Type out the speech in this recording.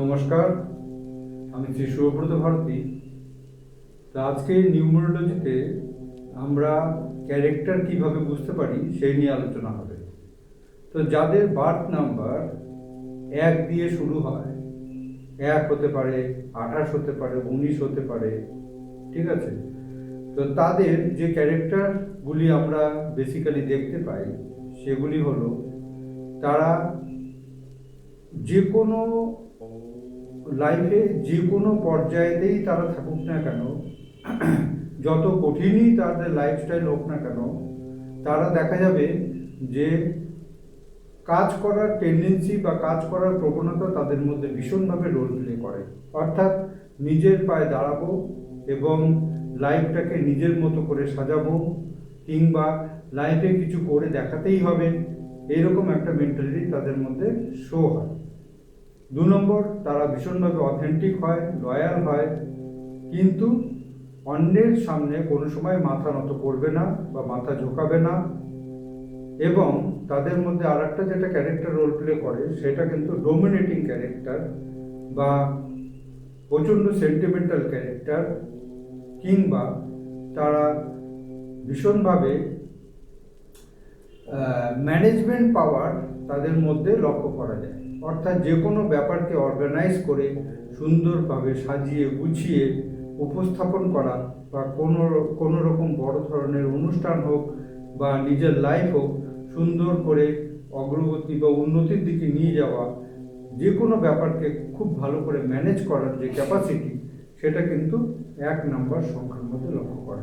নমস্কার, আমি শ্রী সুব্রত ভারতী। তো আজকে নিউমোরোলজিতে আমরা ক্যারেক্টার কীভাবে বুঝতে পারি সেই নিয়ে আলোচনা হবে। তো যাদের বার্থ নাম্বার এক দিয়ে শুরু হয়, এক হতে পারে, আঠাশ হতে পারে, উনিশ হতে পারে, ঠিক আছে? তো তাদের যে ক্যারেক্টারগুলি আমরা বেসিক্যালি দেখতে পাই, সেগুলি হলো তারা যে কোনো লাইফে যে কোনো পর্যায়েতেই তারা থাকুক না কেন, যত কঠিনই তাদের লাইফস্টাইল হোক না কেন, তারা দেখা যাবে যে কাজ করার টেন্ডেন্সি বা কাজ করার প্রবণতা তাদের মধ্যে ভীষণভাবে রোল প্লে করে। অর্থাৎ নিজের পায়ে দাঁড়াবো এবং লাইফটাকে নিজের মতো করে সাজাবো, কিংবা লাইফে কিছু করে দেখাতেই হবে। এইরকম একটা মেন্টালিটি তাদের মধ্যে শো হয়। দু নম্বর, তারা ভীষণভাবে অথেন্টিক হয় লয়াল হয়, কিন্তু অন্যের সামনে কোনো সময় মাথা নত করবে না বা মাথা ঝোঁকাবে না এবং তাদের মধ্যে আর একটা যেটা ক্যারেক্টার রোল প্লে করে, সেটা কিন্তু ডোমিনেটিং ক্যারেক্টার বা প্রচণ্ড সেন্টিমেন্টাল ক্যারেক্টার কিংবা তারা ভীষণভাবে ম্যানেজমেন্ট পাওয়ার তাদের মধ্যে লক্ষ্য করা যায়। অর্থাৎ যে কোনো ব্যাপারকে অর্গানাইজ করে সুন্দরভাবে সাজিয়ে গুছিয়ে উপস্থাপন করা বা কোনো কোনো রকম বড় ধরনের অনুষ্ঠান হোক বা নিজের লাইফ হোক, সুন্দর করে অগ্রগতি বা উন্নতির দিকে নিয়ে যাওয়া, যে কোনো ব্যাপারকে খুব ভালো করে ম্যানেজ করার যে ক্যাপাসিটি সেটা কিন্তু এক নাম্বার সংখ্যার মধ্যে লক্ষ্য করা